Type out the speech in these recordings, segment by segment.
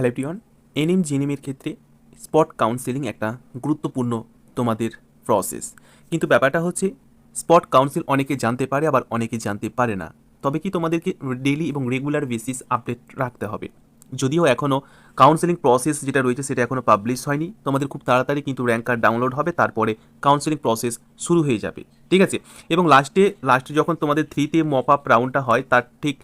Hello everyone NM জিএনএমের ক্ষেত্রে spot counselling একটা গুরুত্বপূর্ণ তোমাদের প্রসেস কিন্তু ব্যাপারটা হচ্ছে স্পট কাউন্সিল অনেকে জানতে পারে, আবার অনেকে জানতে পারে না। তবে কি তোমাদেরকে ডেইলি এবং রেগুলার বেসিস আপডেট রাখতে হবে? যদিও এখনও কাউন্সেলিং প্রসেস যেটা রয়েছে সেটা এখনও পাবলিশ হয়নি, তোমাদের খুব তাড়াতাড়ি কিন্তু র্যাঙ্ক কার্ড ডাউনলোড হবে, তারপরে কাউন্সেলিং প্রসেস শুরু হয়ে যাবে। ঠিক আছে? এবং লাস্টে লাস্টে যখন তোমাদের থ্রিতে মপ আপ রাউন্ডটা হয়, তার ঠিক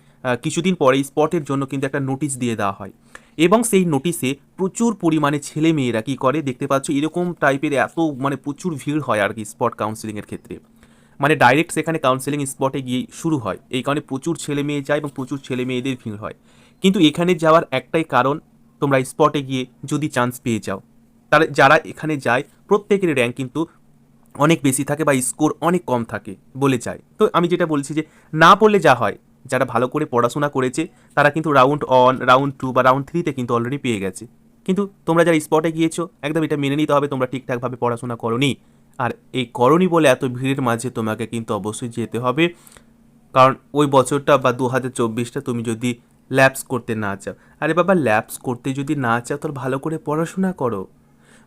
কিছুদিন পরেই স্পটের জন্য কিন্তু একটা নোটিশ দিয়ে দেওয়া হয়। এবং সেই নোটিশে প্রচুর পরিমাণে ছেলে মেয়েরা কী করে? দেখতে পাচ্ছ, এরকম টাইপের এত মানে প্রচুর ভিড় হয় আর কি স্পট কাউন্সেলিংয়ের ক্ষেত্রে। মানে ডাইরেক্ট সেখানে কাউন্সেলিং স্পটে গিয়ে শুরু হয়। এই কারণে প্রচুর ছেলে মেয়ে যায় এবং প্রচুর ছেলে মেয়েদের ভিড় হয়। কিন্তু এখানে যাওয়ার একটাই কারণ, তোমরা স্পটে গিয়ে যদি চান্স পেয়ে যাও, তাহলে যারা এখানে যায়, প্রত্যেকের র্যাঙ্ক কিন্তু অনেক বেশি থাকে বা স্কোর অনেক কম থাকে বলে যায়। তো আমি যেটা বলছি যে, না পড়লে যা হয় যারা ভালো করে পড়াশোনা করেছে, তারা কিন্তু রাউন্ড ওয়ান রাউন্ড টু বা রাউন্ড থ্রিতে কিন্তু অলরেডি পেয়ে গেছে। কিন্তু তোমরা যারা স্পটে গিয়েছো, একদম এটা মেনে নিতে হবে, তোমরা ঠিকঠাকভাবে পড়াশোনা করনি। আর এই করনি বলে এত ভিড়ের মাঝে তোমাকে কিন্তু অবশ্যই যেতে হবে। কারণ ওই বছরটা বা দু হাজার চব্বিশটা তুমি যদি ল্যাপস করতে না চাও। আরে বাবা ল্যাপস করতে যদি না চাও, তাহলে ভালো করে পড়াশোনা করো।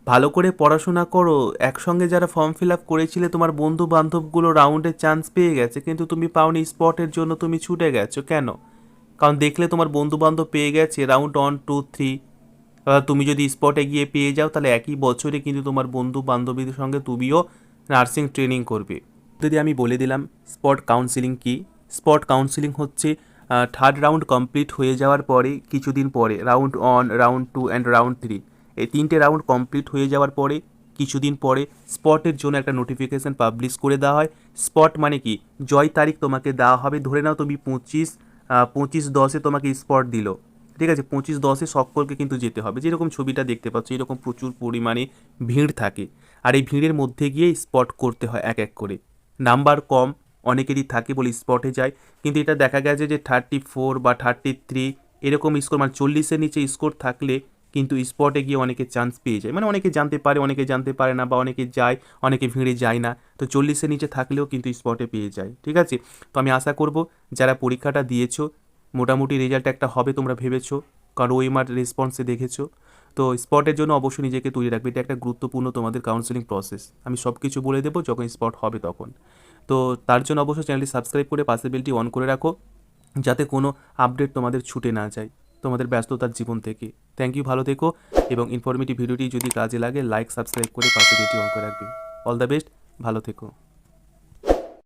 ভালো করে পড়াশোনা করো। একসঙ্গে যারা ফর্ম ফিল আপ করেছিলে, তোমার বন্ধু বান্ধবগুলো রাউন্ডে চান্স পেয়ে গেছে, কিন্তু তুমি পাওনি স্পটের জন্য তুমি ছুটে গেছো। কেন? কারণ দেখলে তোমার বন্ধু বান্ধব পেয়ে গেছে রাউন্ড ওয়ান টু থ্রি তুমি যদি স্পটে গিয়ে পেয়ে যাও, তাহলে একই বছরে কিন্তু তোমার বন্ধু বান্ধবীদের সঙ্গে তুমিও নার্সিং ট্রেনিং করবে। যদি আমি বলে দিলাম স্পট কাউন্সিলিং কি? স্পট কাউন্সিলিং হচ্ছে থার্ড রাউন্ড কমপ্লিট হয়ে যাওয়ার পরে কিছুদিন পরে round one round two and round three এই তিনটে রাউন্ড কমপ্লিট হয়ে যাওয়ার পরে কিছুদিন পরে স্পটের জন্য একটা নোটিফিকেশান পাবলিশ করে দেওয়া হয়। স্পট মানে কি? জয় তারিখ তোমাকে দেওয়া হবে, ধরে নাও তুমি পঁচিশ পঁচিশ দশে তোমাকে স্পট দিল। ঠিক আছে? পঁচিশ দশে সকলকে কিন্তু যেতে হবে। যেরকম ছবিটা দেখতে পাচ্ছ, এরকম প্রচুর পরিমাণে ভিড় থাকে। আর এই ভিড়ের মধ্যে গিয়ে স্পট করতে হয় এক এক করে। নাম্বার কম, অনেকেরই থাকে বলে স্পটে যায়। কিন্তু এটা দেখা গেছে যে থার্টি ফোর বা থার্টি থ্রি এরকম স্কোর মানে চল্লিশের নিচে স্কোর থাকলে কিন্তু স্পটে গিয়ে অনেকে চান্স পেয়ে যায়। মানে অনেকে জানতে পারে, অনেকে জানতে পারে না বা অনেকে যায়, অনেকে ভিড়ে যায় না। তো চল্লিশের নিচে থাকলেও কিন্তু স্পটে পেয়ে যায়, ঠিক আছে? তো আমি আশা করব যারা পরীক্ষাটা দিয়েছ, মোটামুটি রেজাল্ট একটা হবে তোমরা ভেবেছো, কারণ ওএমআর রেসপন্সে দেখেছ। তো স্পটের জন্য অবশ্যই নিজেকে তৈরি রাখবে। এটা একটা গুরুত্বপূর্ণ তোমাদের কাউন্সেলিং প্রসেস আমি সব কিছু বলে দেবো, যখন স্পট হবে তখন। তো তার জন্য অবশ্যই চ্যানেলটি সাবস্ক্রাইব করে পাশে বেলটি অন করে রাখো, যাতে কোনো আপডেট তোমাদের ছুটে না যায়। তোমাদের ব্যস্ততার জীবন থেকে। থ্যাংক ইউ ভালো থেকো এবং ইনফরমেটিভ ভিডিওটি যদি কাজে লাগে লাইক সাবস্ক্রাইব করে পাশে ভিডিও অন করে রাখবে। অল দ্য বেস্ট ভালো থেকো।